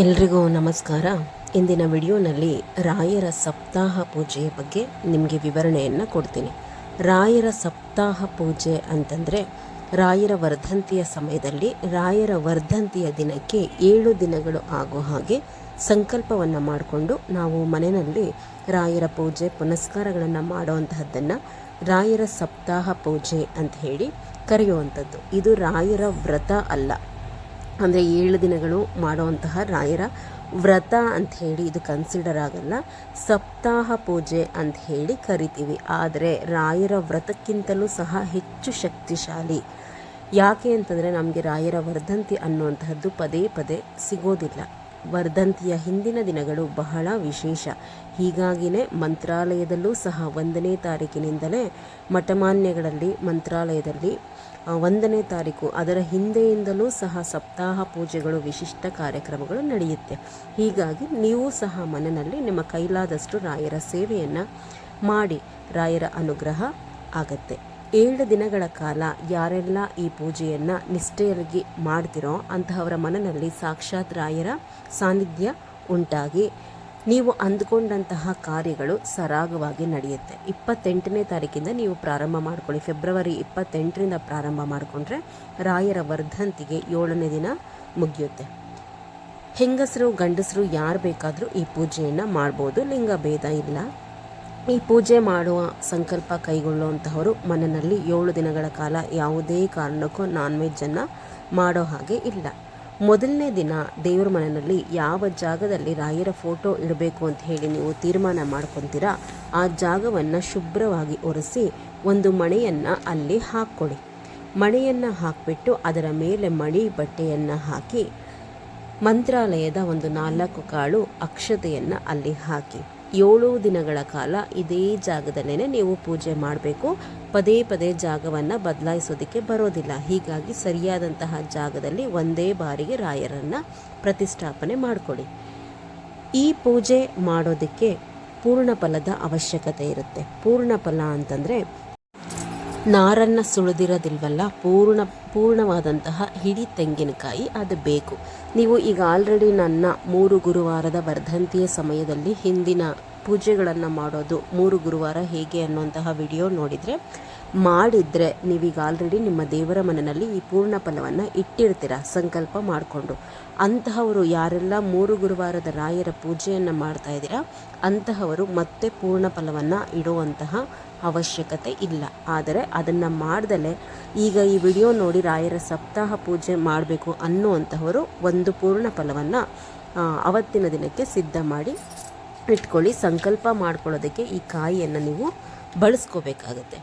ಎಲ್ರಿಗೂ ನಮಸ್ಕಾರ. ಇಂದಿನ ವಿಡಿಯೋನಲ್ಲಿ ರಾಯರ ಸಪ್ತಾಹ ಪೂಜೆಯ ಬಗ್ಗೆ ನಿಮಗೆ ವಿವರಣೆಯನ್ನು ಕೊಡ್ತೀನಿ. ರಾಯರ ಸಪ್ತಾಹ ಪೂಜೆ ಅಂತಂದರೆ ರಾಯರ ವರ್ಧಂತಿಯ ಸಮಯದಲ್ಲಿ ರಾಯರ ವರ್ಧಂತಿಯ ದಿನಕ್ಕೆ ಏಳು ದಿನಗಳು ಆಗೋ ಹಾಗೆ ಸಂಕಲ್ಪವನ್ನು ಮಾಡಿಕೊಂಡು ನಾವು ಮನೆಯಲ್ಲಿ ರಾಯರ ಪೂಜೆ ಪುನಸ್ಕಾರಗಳನ್ನು ಮಾಡುವಂತಹದ್ದನ್ನು ರಾಯರ ಸಪ್ತಾಹ ಪೂಜೆ ಅಂತ ಹೇಳಿ ಕರೆಯುವಂಥದ್ದು ಇದು ರಾಯರ ವ್ರತ ಅಲ್ಲ. ಅಂದರೆ ಏಳು ದಿನಗಳು ಮಾಡುವಂತಹ ರಾಯರ ವ್ರತ ಅಂತ ಹೇಳಿ ಇದು ಕನ್ಸಿಡರ್ ಆಗಲ್ಲ. ಸಪ್ತಾಹ ಪೂಜೆ ಅಂತ ಹೇಳಿ ಕರಿತೀವಿ. ಆದರೆ ರಾಯರ ವ್ರತಕ್ಕಿಂತಲೂ ಸಹ ಹೆಚ್ಚು ಶಕ್ತಿಶಾಲಿ. ಯಾಕೆ ಅಂತಂದರೆ ನಮಗೆ ರಾಯರ ವರ್ಧಂತಿ ಅನ್ನುವಂತಹದ್ದು ಪದೇ ಪದೇ ಸಿಗೋದಿಲ್ಲ. ವರ್ಧಂತಿಯ ಹಿಂದಿನ ದಿನಗಳು ಬಹಳ ವಿಶೇಷ. ಹೀಗಾಗಿಯೇ ಮಂತ್ರಾಲಯದಲ್ಲೂ ಸಹ ಒಂದನೇ ತಾರೀಕಿನಿಂದಲೇ ಮಠಮಾನ್ಯಗಳಲ್ಲಿ ಮಂತ್ರಾಲಯದಲ್ಲಿ ಒಂದನೇ ತಾರೀಕು ಅದರ ಹಿಂದೆಯಿಂದಲೂ ಸಹ ಸಪ್ತಾಹ ಪೂಜೆಗಳು, ವಿಶಿಷ್ಟ ಕಾರ್ಯಕ್ರಮಗಳು ನಡೆಯುತ್ತೆ. ಹೀಗಾಗಿ ನೀವು ಸಹ ಮನೆಯಲ್ಲಿ ನಿಮ್ಮ ಕೈಲಾದಷ್ಟು ರಾಯರ ಸೇವೆಯನ್ನು ಮಾಡಿ, ರಾಯರ ಅನುಗ್ರಹ ಆಗತ್ತೆ. ಏಳು ದಿನಗಳ ಕಾಲ ಯಾರೆಲ್ಲ ಈ ಪೂಜೆಯನ್ನು ನಿಷ್ಠೆಯಾಗಿ ಮಾಡ್ತಿರೋ ಅಂತಹವರ ಮನನಲ್ಲಿ ಸಾಕ್ಷಾತ್ ರಾಯರ ಸಾನ್ನಿಧ್ಯ ಉಂಟಾಗಿ ನೀವು ಅಂದುಕೊಂಡಂತಹ ಕಾರ್ಯಗಳು ಸರಾಗವಾಗಿ ನಡೆಯುತ್ತೆ. ಇಪ್ಪತ್ತೆಂಟನೇ ತಾರೀಕಿಂದ ನೀವು ಪ್ರಾರಂಭ ಮಾಡ್ಕೊಳ್ಳಿ. ಫೆಬ್ರವರಿ ಇಪ್ಪತ್ತೆಂಟರಿಂದ ಪ್ರಾರಂಭ ಮಾಡಿಕೊಂಡ್ರೆ ರಾಯರ ವರ್ಧಂತಿಗೆ ಏಳನೇ ದಿನ ಮುಗಿಯುತ್ತೆ. ಹೆಂಗಸರು ಗಂಡಸರು ಯಾರು ಬೇಕಾದರೂ ಈ ಪೂಜೆಯನ್ನು ಮಾಡ್ಬೋದು. ಲಿಂಗ ಭೇದ ಇಲ್ಲ. ಈ ಪೂಜೆ ಮಾಡುವ ಸಂಕಲ್ಪ ಕೈಗೊಳ್ಳುವಂತಹವರು ಮನೆಯಲ್ಲಿ ಏಳು ದಿನಗಳ ಕಾಲ ಯಾವುದೇ ಕಾರಣಕ್ಕೂ ನಾನ್ ವೆಜ್ಜನ್ನು ಮಾಡೋ ಹಾಗೆ ಇಲ್ಲ. ಮೊದಲನೇ ದಿನ ದೇವರ ಮನೆಯಲ್ಲಿ ಯಾವ ಜಾಗದಲ್ಲಿ ರಾಯರ ಫೋಟೋ ಇಡಬೇಕು ಅಂತ ಹೇಳಿ ನೀವು ತೀರ್ಮಾನ ಮಾಡ್ಕೊತೀರಾ, ಆ ಜಾಗವನ್ನು ಶುಭ್ರವಾಗಿ ಒರೆಸಿ ಒಂದು ಮಣೆಯನ್ನು ಅಲ್ಲಿ ಹಾಕ್ಕೊಳ್ಳಿ. ಮಣೆಯನ್ನು ಹಾಕಿಬಿಟ್ಟು ಅದರ ಮೇಲೆ ಮಣಿ ಬಟ್ಟೆಯನ್ನು ಹಾಕಿ, ಮಂತ್ರಾಲಯದ ಒಂದು ನಾಲ್ಕು ಕಾಳು ಅಕ್ಷತೆಯನ್ನು ಅಲ್ಲಿ ಹಾಕಿ. ಏಳು ದಿನಗಳ ಕಾಲ ಇದೇ ಜಾಗದಲ್ಲೇ ನೀವು ಪೂಜೆ ಮಾಡಬೇಕು. ಪದೇ ಪದೇ ಜಾಗವನ್ನು ಬದಲಾಯಿಸೋದಕ್ಕೆ ಬರೋದಿಲ್ಲ. ಹೀಗಾಗಿ ಸರಿಯಾದಂತಹ ಜಾಗದಲ್ಲಿ ಒಂದೇ ಬಾರಿಗೆ ರಾಯರನ್ನು ಪ್ರತಿಷ್ಠಾಪನೆ ಮಾಡಿಕೊಳ್ಳಿ. ಈ ಪೂಜೆ ಮಾಡೋದಕ್ಕೆ ಪೂರ್ಣ ಫಲದ ಅವಶ್ಯಕತೆ ಇರುತ್ತೆ. ಪೂರ್ಣ ಫಲ ಅಂತಂದರೆ ನಾರನ್ನು ಸುಳಿದಿರೋದಿಲ್ವಲ್ಲ? ಪೂರ್ಣ, ಪೂರ್ಣವಾದಂತಹ ಹಿಡಿ ತೆಂಗಿನಕಾಯಿ ಅದು ಬೇಕು. ನೀವು ಈಗ ಆಲ್ರೆಡಿ ನನ್ನ ಮೂರು ಗುರುವಾರದ ವರ್ಧಂತಿಯ ಸಮಯದಲ್ಲಿ ಹಿಂದಿನ ಪೂಜೆಗಳನ್ನು ಮಾಡೋದು ಮೂರು ಗುರುವಾರ ಹೇಗೆ ಅನ್ನುವಂತಹ ವಿಡಿಯೋ ನೋಡಿದರೆ, ಮಾಡಿದರೆ ನೀವೀಗ ಆಲ್ರೆಡಿ ನಿಮ್ಮ ದೇವರ ಮನೆಯಲ್ಲಿ ಈ ಪೂರ್ಣ ಫಲವನ್ನು ಇಟ್ಟಿರ್ತೀರ? ಸಂಕಲ್ಪ ಮಾಡಿಕೊಂಡು. ಅಂತಹವರು ಯಾರೆಲ್ಲ ಮೂರು ಗುರುವಾರದ ರಾಯರ ಪೂಜೆಯನ್ನು ಮಾಡ್ತಾ ಇದ್ದೀರಾ, ಅಂತಹವರು ಮತ್ತೆ ಪೂರ್ಣ ಫಲವನ್ನು ಇಡುವಂತಹ ಅವಶ್ಯಕತೆ ಇಲ್ಲ. ಆದರೆ ಅದನ್ನು ಮಾಡ್ದಲೇ ಈಗ ಈ ವಿಡಿಯೋ ನೋಡಿ ರಾಯರ ಸಪ್ತಾಹ ಪೂಜೆ ಮಾಡಬೇಕು ಅನ್ನುವಂತಹವರು ಒಂದು ಪೂರ್ಣ ಫಲವನ್ನು ಅವತ್ತಿನ ದಿನಕ್ಕೆ ಸಿದ್ಧ ಮಾಡಿ ಇಟ್ಕೊಳ್ಳಿ. ಸಂಕಲ್ಪ ಮಾಡ್ಕೊಳ್ಳೋದಕ್ಕೆ ಈ ಕಾಯಿಯನ್ನು ನೀವು ಬಳಸ್ಕೋಬೇಕಾಗತ್ತೆ.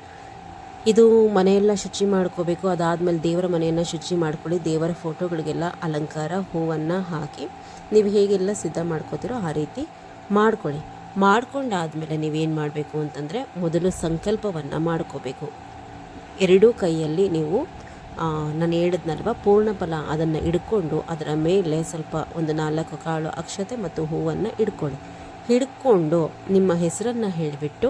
ಇದು ಮನೆಯೆಲ್ಲ ಶುಚಿ ಮಾಡ್ಕೋಬೇಕು. ಅದಾದಮೇಲೆ ದೇವರ ಮನೆಯನ್ನು ಶುಚಿ ಮಾಡ್ಕೊಳ್ಳಿ. ದೇವರ ಫೋಟೋಗಳಿಗೆಲ್ಲ ಅಲಂಕಾರ, ಹೂವನ್ನು ಹಾಕಿ ನೀವು ಹೇಗೆಲ್ಲ ಸಿದ್ಧ ಮಾಡ್ಕೋತೀರೋ ಆ ರೀತಿ ಮಾಡ್ಕೊಳ್ಳಿ. ಮಾಡ್ಕೊಂಡಾದಮೇಲೆ ನೀವೇನು ಮಾಡಬೇಕು ಅಂತಂದರೆ ಮೊದಲು ಸಂಕಲ್ಪವನ್ನು ಮಾಡ್ಕೋಬೇಕು. ಎರಡೂ ಕೈಯಲ್ಲಿ ನೀವು ನಾನು ಹೇಳಿದ್ನಲ್ವ, ಪೂರ್ಣ ಫಲ ಅದನ್ನು ಹಿಡ್ಕೊಂಡು ಅದರ ಮೇಲೆ ಸ್ವಲ್ಪ ಒಂದು ನಾಲ್ಕು ಕಾಳು ಅಕ್ಷತೆ ಮತ್ತು ಹೂವನ್ನು ಹಿಡ್ಕೊಳ್ಳಿ. ಹಿಡ್ಕೊಂಡು ನಿಮ್ಮ ಹೆಸರನ್ನು ಹೇಳಿಬಿಟ್ಟು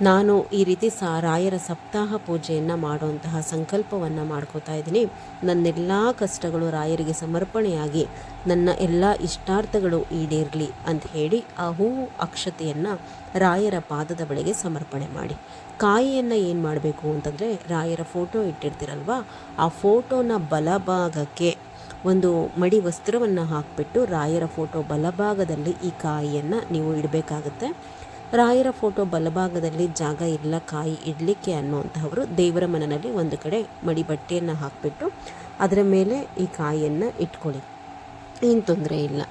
ನಾನು ಈ ರೀತಿ ಸಾ ರಾಯರ ಸಪ್ತಾಹ ಪೂಜೆಯನ್ನು ಮಾಡುವಂತಹ ಸಂಕಲ್ಪವನ್ನು ಮಾಡ್ಕೋತಾ ಇದ್ದೀನಿ. ನನ್ನೆಲ್ಲ ಕಷ್ಟಗಳು ರಾಯರಿಗೆ ಸಮರ್ಪಣೆಯಾಗಿ, ನನ್ನ ಎಲ್ಲ ಇಷ್ಟಾರ್ಥಗಳು ಈಡೇರಲಿ ಅಂತ ಹೇಳಿ ಆ ಹೂ ಅಕ್ಷತೆಯನ್ನು ರಾಯರ ಪಾದದ ಬಳಿಗೆ ಸಮರ್ಪಣೆ ಮಾಡಿ. ಕಾಯಿಯನ್ನು ಏನು ಮಾಡಬೇಕು ಅಂತಂದರೆ, ರಾಯರ ಫೋಟೋ ಇಟ್ಟಿರ್ತೀರಲ್ವ, ಆ ಫೋಟೋನ ಬಲಭಾಗಕ್ಕೆ ಒಂದು ಮಡಿ ವಸ್ತ್ರವನ್ನು ಹಾಕಿಬಿಟ್ಟು ರಾಯರ ಫೋಟೋ ಬಲಭಾಗದಲ್ಲಿ ಈ ಕಾಯಿಯನ್ನು ನೀವು ಇಡಬೇಕಾಗುತ್ತೆ. ರಾಯರ ಫೋಟೋ ಬಲಭಾಗದಲ್ಲಿ ಜಾಗ ಇಲ್ಲ, ಕಾಯಿ ಇಡಲಿಕ್ಕೆ ಅನ್ನುವಂತಹವರು ದೇವರ ಮನೆಯಲ್ಲಿ ಒಂದು ಕಡೆ ಮಡಿ ಬಟ್ಟೆಯನ್ನು ಹಾಕಿಬಿಟ್ಟು ಅದರ ಮೇಲೆ ಈ ಕಾಯಿಯನ್ನು ಇಟ್ಕೊಳ್ಳಿ. ಏನು ತೊಂದರೆ ಇಲ್ಲ.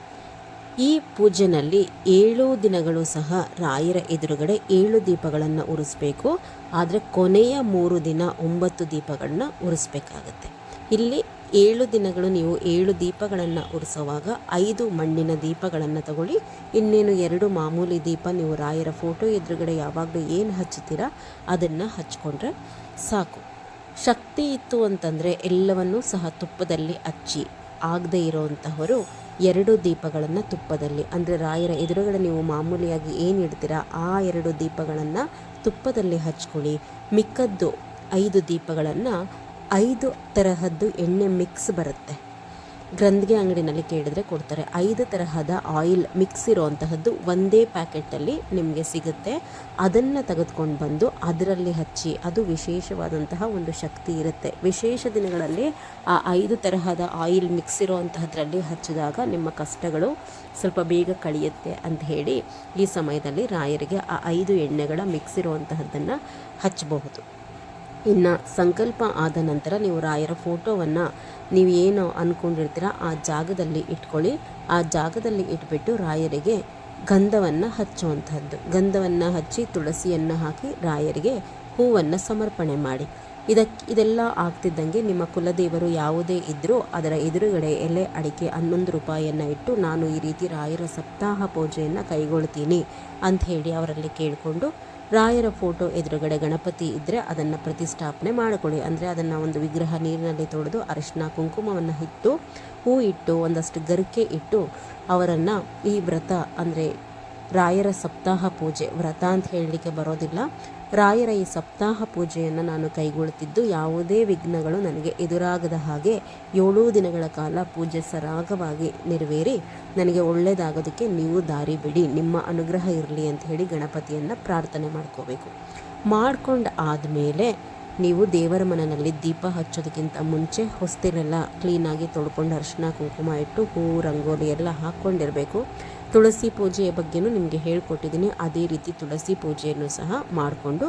ಈ ಪೂಜೆನಲ್ಲಿ ಏಳು ದಿನಗಳು ಸಹ ರಾಯರ ಎದುರುಗಡೆ ಏಳು ದೀಪಗಳನ್ನು ಉರಿಸ್ಬೇಕು. ಆದರೆ ಕೊನೆಯ ಮೂರು ದಿನ ಒಂಬತ್ತು ದೀಪಗಳನ್ನ ಉರಿಸ್ಬೇಕಾಗತ್ತೆ. ಇಲ್ಲಿ ಏಳು ದಿನಗಳು ನೀವು ಏಳು ದೀಪಗಳನ್ನು ಉರಿಸುವಾಗ ಐದು ಮಣ್ಣಿನ ದೀಪಗಳನ್ನು ತಗೊಳ್ಳಿ. ಇನ್ನೇನು ಎರಡು ಮಾಮೂಲಿ ದೀಪ ನೀವು ರಾಯರ ಫೋಟೋ ಎದುರುಗಡೆ ಯಾವಾಗಲೂ ಏನು ಹಚ್ಚುತ್ತೀರಾ ಅದನ್ನು ಹಚ್ಕೊಂಡ್ರೆ ಸಾಕು. ಶಕ್ತಿ ಇತ್ತು ಅಂತಂದರೆ ಎಲ್ಲವನ್ನೂ ಸಹ ತುಪ್ಪದಲ್ಲಿ ಹಚ್ಚಿ ಆಗದೇ ಇರೋವಂತಹವರು ಎರಡು ದೀಪಗಳನ್ನು ತುಪ್ಪದಲ್ಲಿ. ಅಂದರೆ ರಾಯರ ಎದುರುಗಡೆ ನೀವು ಮಾಮೂಲಿಯಾಗಿ ಏನು ಇಡ್ತೀರಾ ಆ ಎರಡು ದೀಪಗಳನ್ನು ತುಪ್ಪದಲ್ಲಿ ಹಚ್ಕೊಳ್ಳಿ. ಮಿಕ್ಕದ್ದು ಐದು ದೀಪಗಳನ್ನು ಐದು ತರಹದ್ದು ಎಣ್ಣೆ ಮಿಕ್ಸ್ ಬರುತ್ತೆ. ಗ್ರಂಥಿಗೆ ಅಂಗಡಿನಲ್ಲಿ ಕೇಳಿದರೆ ಕೊಡ್ತಾರೆ. ಐದು ತರಹದ ಆಯಿಲ್ ಮಿಕ್ಸ್ ಇರುವಂತಹದ್ದು ಒಂದೇ ಪ್ಯಾಕೆಟಲ್ಲಿ ನಿಮಗೆ ಸಿಗುತ್ತೆ. ಅದನ್ನು ತೆಗೆದುಕೊಂಡು ಬಂದು ಅದರಲ್ಲಿ ಹಚ್ಚಿ, ಅದು ವಿಶೇಷವಾದಂತಹ ಒಂದು ಶಕ್ತಿ ಇರುತ್ತೆ. ವಿಶೇಷ ದಿನಗಳಲ್ಲಿ ಆ ಐದು ತರಹದ ಆಯಿಲ್ ಮಿಕ್ಸ್ ಇರುವಂತಹದ್ರಲ್ಲಿ ಹಚ್ಚಿದಾಗ ನಿಮ್ಮ ಕಷ್ಟಗಳು ಸ್ವಲ್ಪ ಬೇಗ ಕಳೆಯುತ್ತೆ ಅಂತ ಹೇಳಿ ಈ ಸಮಯದಲ್ಲಿ ರಾಯರಿಗೆ ಆ ಐದು ಎಣ್ಣೆಗಳ ಮಿಕ್ಸ್ ಇರುವಂತಹದ್ದನ್ನು ಹಚ್ಚಬಹುದು. ಇನ್ನು ಸಂಕಲ್ಪ ಆದ ನಂತರ ನೀವು ರಾಯರ ಫೋಟೋವನ್ನು ನೀವು ಏನು ಅಂದ್ಕೊಂಡಿರ್ತೀರ ಆ ಜಾಗದಲ್ಲಿ ಇಟ್ಕೊಳ್ಳಿ. ಆ ಜಾಗದಲ್ಲಿ ಇಟ್ಬಿಟ್ಟು ರಾಯರಿಗೆ ಗಂಧವನ್ನು ಹಚ್ಚುವಂಥದ್ದು ಗಂಧವನ್ನು ಹಚ್ಚಿ ತುಳಸಿಯನ್ನು ಹಾಕಿ ರಾಯರಿಗೆ ಹೂವನ್ನು ಸಮರ್ಪಣೆ ಮಾಡಿ. ಇದಕ್ಕೆ ಇದೆಲ್ಲ ಆಗ್ತಿದ್ದಂಗೆ ನಿಮ್ಮ ಕುಲದೇವರು ಯಾವುದೇ ಇದ್ದರೂ ಅದರ ಎದುರುಗಡೆ ಎಲೆ ಅಡಿಕೆ ಹನ್ನೊಂದು ರೂಪಾಯಿಯನ್ನು ಇಟ್ಟು ನಾನು ಈ ರೀತಿ ರಾಯರ ಸಪ್ತಾಹ ಪೂಜೆಯನ್ನು ಕೈಗೊಳ್ತೀನಿ ಅಂತ ಹೇಳಿ ಅವರಲ್ಲಿ ಕೇಳಿಕೊಂಡು ರಾಯರ ಫೋಟೋ ಎದುರುಗಡೆ ಗಣಪತಿ ಇದ್ದರೆ ಅದನ್ನು ಪ್ರತಿಷ್ಠಾಪನೆ ಮಾಡಿಕೊಳ್ಳಿ. ಅಂದರೆ ಅದನ್ನು ಒಂದು ವಿಗ್ರಹ ನೀರಿನಲ್ಲಿ ತೊಳೆದು ಅರಿಶಿನ ಕುಂಕುಮವನ್ನು ಇಟ್ಟು, ಹೂ ಇಟ್ಟು, ಒಂದಷ್ಟು ಗರಿಕೆ ಇಟ್ಟು ಅವರನ್ನು ಈ ವ್ರತ ಅಂದರೆ ರಾಯರ ಸಪ್ತಾಹ ಪೂಜೆ ವ್ರತ ಅಂತ ಹೇಳಲಿಕ್ಕೆ ಬರೋದಿಲ್ಲ. ರಾಯರ ಈ ಸಪ್ತಾಹ ಪೂಜೆಯನ್ನು ನಾನು ಕೈಗೊಳ್ಳುತ್ತಿದ್ದು, ಯಾವುದೇ ವಿಘ್ನಗಳು ನನಗೆ ಎದುರಾಗದ ಹಾಗೆ ಏಳು ದಿನಗಳ ಕಾಲ ಪೂಜೆ ಸರಾಗವಾಗಿ ನೆರವೇರಿ, ನನಗೆ ಒಳ್ಳೆಯದಾಗೋದಕ್ಕೆ ನೀವು ದಾರಿ ಬಿಡಿ, ನಿಮ್ಮ ಅನುಗ್ರಹ ಇರಲಿ ಅಂತ ಹೇಳಿ ಗಣಪತಿಯನ್ನು ಪ್ರಾರ್ಥನೆ ಮಾಡ್ಕೋಬೇಕು. ಮಾಡ್ಕೊಂಡು ಆದಮೇಲೆ ನೀವು ದೇವರ ಮನೆಯಲ್ಲಿ ದೀಪ ಹಚ್ಚೋದಕ್ಕಿಂತ ಮುಂಚೆ ಹೊಸ್ತಿಲೆಲ್ಲ ಕ್ಲೀನಾಗಿ ತೊಳ್ಕೊಂಡು ಅರಿಶಿನ ಕುಂಕುಮ ಇಟ್ಟು ಹೂ, ರಂಗೋಲಿ ಎಲ್ಲ ಹಾಕ್ಕೊಂಡಿರಬೇಕು. ತುಳಸಿ ಪೂಜೆಯ ಬಗ್ಗೆನೂ ನಿಮಗೆ ಹೇಳ್ಕೊಟ್ಟಿದ್ದೀನಿ. ಅದೇ ರೀತಿ ತುಳಸಿ ಪೂಜೆಯನ್ನು ಸಹ ಮಾಡಿಕೊಂಡು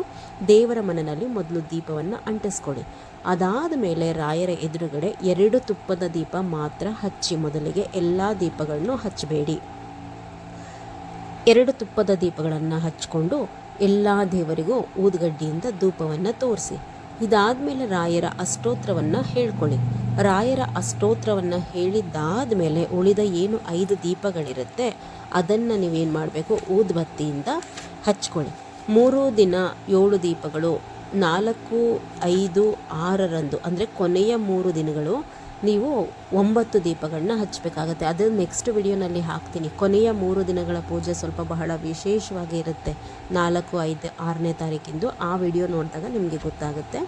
ದೇವರ ಮನನಲ್ಲಿ ಮೊದಲು ದೀಪವನ್ನು ಅಂಟಿಸ್ಕೊಳ್ಳಿ. ಅದಾದ ಮೇಲೆ ರಾಯರ ಎದುರುಗಡೆ ಎರಡು ತುಪ್ಪದ ದೀಪ ಮಾತ್ರ ಹಚ್ಚಿ ಮೊದಲಿಗೆ ಎಲ್ಲ ದೀಪಗಳನ್ನು ಹಚ್ಚಬೇಡಿ. ಎರಡು ತುಪ್ಪದ ದೀಪಗಳನ್ನು ಹಚ್ಕೊಂಡು ಎಲ್ಲ ದೇವರಿಗೂ ಊದುಗಡ್ಡಿಯಿಂದ ಧೂಪವನ್ನು ತೋರಿಸಿ. ಇದಾದಮೇಲೆ ರಾಯರ ಅಷ್ಟೋತ್ರವನ್ನು ಹೇಳ್ಕೊಳ್ಳಿ. ರಾಯರ ಅಷ್ಟೋತ್ರವನ್ನು ಹೇಳಿದ್ದಾದ ಮೇಲೆ ಉಳಿದ ಏನು ಐದು ದೀಪಗಳಿರುತ್ತೆ, ಅದನ್ನು ನೀವೇನು ಮಾಡಬೇಕು? ಊದ್ಬತ್ತಿಯಿಂದ ಹಚ್ಕೊಳ್ಳಿ. ಮೂರು ದಿನ ಏಳು ದೀಪಗಳು, ನಾಲ್ಕು, ಐದು, ಆರರಂದು, ಅಂದರೆ ಕೊನೆಯ ಮೂರು ದಿನಗಳು ನೀವು ಒಂಬತ್ತು ದೀಪಗಳನ್ನ ಹಚ್ಚಬೇಕಾಗತ್ತೆ ಅದು ನೆಕ್ಸ್ಟ್ ವಿಡಿಯೋನಲ್ಲಿ ಹಾಕ್ತೀನಿ. ಕೊನೆಯ ಮೂರು ದಿನಗಳ ಪೂಜೆ ಸ್ವಲ್ಪ ಬಹಳ ವಿಶೇಷವಾಗಿ ಇರುತ್ತೆ. ನಾಲ್ಕು, ಐದು, ಆರನೇ ತಾರೀಕಿಂದು ಆ ವಿಡಿಯೋ ನೋಡಿದಾಗ ನಿಮಗೆ ಗೊತ್ತಾಗುತ್ತೆ.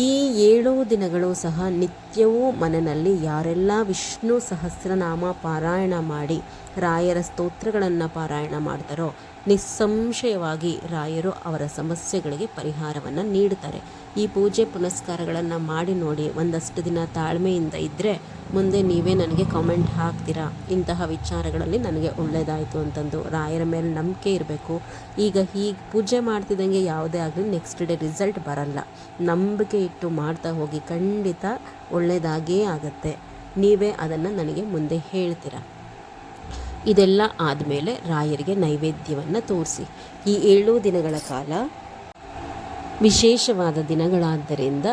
ಈ ಏಳು ದಿನಗಳು ಸಹ ನಿತ್ಯವೂ ಮನೆಯಲ್ಲಿ ಯಾರೆಲ್ಲ ವಿಷ್ಣು ಸಹಸ್ರನಾಮ ಪಾರಾಯಣ ಮಾಡಿ ರಾಯರ ಸ್ತೋತ್ರಗಳನ್ನು ಪಾರಾಯಣ ಮಾಡ್ತಾರೋ ನಿಸ್ಸಂಶಯವಾಗಿ ರಾಯರು ಅವರ ಸಮಸ್ಯೆಗಳಿಗೆ ಪರಿಹಾರವನ್ನು ನೀಡುತ್ತಾರೆ. ಈ ಪೂಜೆ ಪುನಸ್ಕಾರಗಳನ್ನು ಮಾಡಿ ನೋಡಿ ಒಂದಷ್ಟು ದಿನ ತಾಳ್ಮೆಯಿಂದ ಇದ್ದರೆ ಮುಂದೆ ನೀವೇ ನನಗೆ ಕಾಮೆಂಟ್ ಹಾಕ್ತೀರಾ? ಇಂತಹ ವಿಚಾರಗಳಲ್ಲಿ ನನಗೆ ಒಳ್ಳೆಯದಾಯಿತು ಅಂತಂದು ರಾಯರ ಮೇಲೆ ನಂಬಿಕೆ ಇರಬೇಕು. ಈಗ ಹೀಗೆ ಪೂಜೆ ಮಾಡ್ತಿದ್ದಂಗೆ ಯಾವುದೇ ಆಗಲಿ ನೆಕ್ಸ್ಟ್ ಡೇ ರಿಸಲ್ಟ್ ಬರಲ್ಲ. ನಂಬಿಕೆ ಇಟ್ಟು ಮಾಡ್ತಾ ಹೋಗಿ ಖಂಡಿತ ಒಳ್ಳೆಯದಾಗೇ ಆಗುತ್ತೆ. ನೀವೇ ಅದನ್ನು ನನಗೆ ಮುಂದೆ ಹೇಳ್ತೀರಾ? ಇದೆಲ್ಲ ಆದಮೇಲೆ ರಾಯರಿಗೆ ನೈವೇದ್ಯವನ್ನು ತೋರಿಸಿ. ಈ ಏಳು ದಿನಗಳ ಕಾಲ ವಿಶೇಷವಾದ ದಿನಗಳಾದ್ದರಿಂದ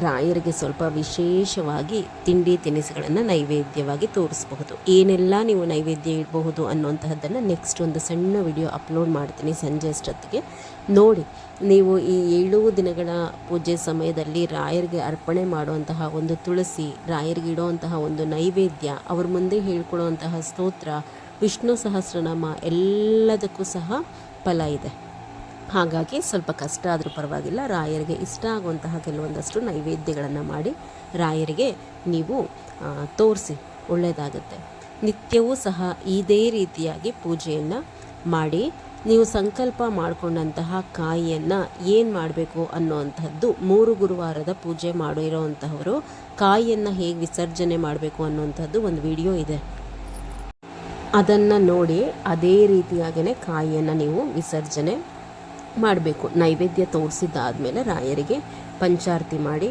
ರಾಯರಿಗೆ ಸ್ವಲ್ಪ ವಿಶೇಷವಾಗಿ ತಿಂಡಿ ತಿನಿಸುಗಳನ್ನು ನೈವೇದ್ಯವಾಗಿ ತೋರಿಸಬಹುದು. ಏನೆಲ್ಲ ನೀವು ನೈವೇದ್ಯ ಇಡಬಹುದು ಅನ್ನುವಂತಹದ್ದನ್ನು ನೆಕ್ಸ್ಟ್ ಒಂದು ಸಣ್ಣ ವಿಡಿಯೋ ಅಪ್ಲೋಡ್ ಮಾಡ್ತೀನಿ ಸಂಜೆ ಅಷ್ಟೊತ್ತಿಗೆ. ನೋಡಿ, ನೀವು ಈ ಏಳು ದಿನಗಳ ಪೂಜೆ ಸಮಯದಲ್ಲಿ ರಾಯರಿಗೆ ಅರ್ಪಣೆ ಮಾಡುವಂತಹ ಒಂದು ತುಳಸಿ, ರಾಯರಿಗೆ ಇಡುವಂತಹ ಒಂದು ನೈವೇದ್ಯ, ಅವ್ರ ಮುಂದೆ ಹೇಳ್ಕೊಳ್ಳುವಂತಹ ಸ್ತೋತ್ರ ವಿಷ್ಣು ಸಹಸ್ರನಾಮ ಎಲ್ಲದಕ್ಕೂ ಸಹ ಫಲ ಇದೆ. ಹಾಗಾಗಿ ಸ್ವಲ್ಪ ಕಷ್ಟ ಆದರೂ ಪರವಾಗಿಲ್ಲ. ರಾಯರಿಗೆ ಇಷ್ಟ ಆಗುವಂತಹ ಕೆಲವೊಂದಷ್ಟು ನೈವೇದ್ಯಗಳನ್ನು ಮಾಡಿ ರಾಯರಿಗೆ ನೀವು ತೋರಿಸಿ ಒಳ್ಳೆಯದಾಗುತ್ತೆ ನಿತ್ಯವೂ ಸಹ ಇದೇ ರೀತಿಯಾಗಿ ಪೂಜೆಯನ್ನು ಮಾಡಿ, ನೀವು ಸಂಕಲ್ಪ ಮಾಡಿಕೊಂಡಂತಹ ಕಾಯಿಯನ್ನು ಏನು ಮಾಡಬೇಕು ಅನ್ನುವಂಥದ್ದು ಮೂರು ಗುರುವಾರದ ಪೂಜೆ ಮಾಡಿರೋವಂತಹವರು ಕಾಯಿಯನ್ನು ಹೇಗೆ ವಿಸರ್ಜನೆ ಮಾಡಬೇಕು ಅನ್ನುವಂಥದ್ದು ಒಂದು ವಿಡಿಯೋ ಇದೆ. ಅದನ್ನು ನೋಡಿ ಅದೇ ರೀತಿಯಾಗೇ ಕಾಯಿಯನ್ನು ನೀವು ವಿಸರ್ಜನೆ ಮಾಡಬೇಕು. ನೈವೇದ್ಯ ತೋರಿಸಿದ್ದಾದಮೇಲೆ ರಾಯರಿಗೆ ಪಂಚಾರತಿ ಮಾಡಿ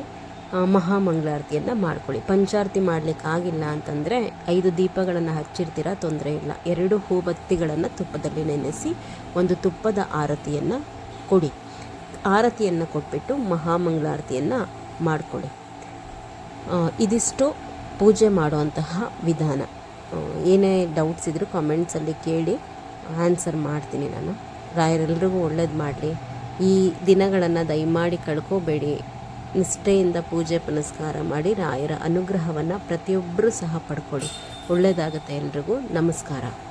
ಮಹಾಮಂಗಳಾರತಿಯನ್ನು ಮಾಡ್ಕೊಳ್ಳಿ. ಪಂಚಾರತಿ ಮಾಡಲಿಕ್ಕಾಗಿಲ್ಲ ಅಂತಂದರೆ ಐದು ದೀಪಗಳನ್ನು ಹಚ್ಚಿರ್ತೀರ, ತೊಂದರೆ ಇಲ್ಲ. ಎರಡು ಹೂಬತ್ತಿಗಳನ್ನು ತುಪ್ಪದಲ್ಲಿ ನೆನೆಸಿ ಒಂದು ತುಪ್ಪದ ಆರತಿಯನ್ನು ಕೊಡಿ. ಆರತಿಯನ್ನು ಕೊಟ್ಬಿಟ್ಟು ಮಹಾಮಂಗಳಾರತಿಯನ್ನು ಮಾಡಿಕೊಳ್ಳಿ. ಇದಿಷ್ಟು ಪೂಜೆ ಮಾಡುವಂತಹ ವಿಧಾನ. ಏನೇ ಡೌಟ್ಸ್ ಇದ್ದರೂ ಕಾಮೆಂಟ್ಸಲ್ಲಿ ಕೇಳಿ ಆನ್ಸರ್ ಮಾಡ್ತೀನಿ ನಾನು. ರಾಯರೆಲ್ಲರಿಗೂ ಒಳ್ಳೇದು ಮಾಡಲಿ. ಈ ದಿನಗಳನ್ನು ದಯಮಾಡಿ ಕಳ್ಕೋಬೇಡಿ. ನಿಷ್ಠೆಯಿಂದ ಪೂಜೆ ಪುನಸ್ಕಾರ ಮಾಡಿ ರಾಯರ ಅನುಗ್ರಹವನ್ನು ಪ್ರತಿಯೊಬ್ಬರೂ ಸಹ ಪಡ್ಕೊಳ್ಳಿ. ಒಳ್ಳೆಯದಾಗುತ್ತೆ ಎಲ್ರಿಗೂ. ನಮಸ್ಕಾರ.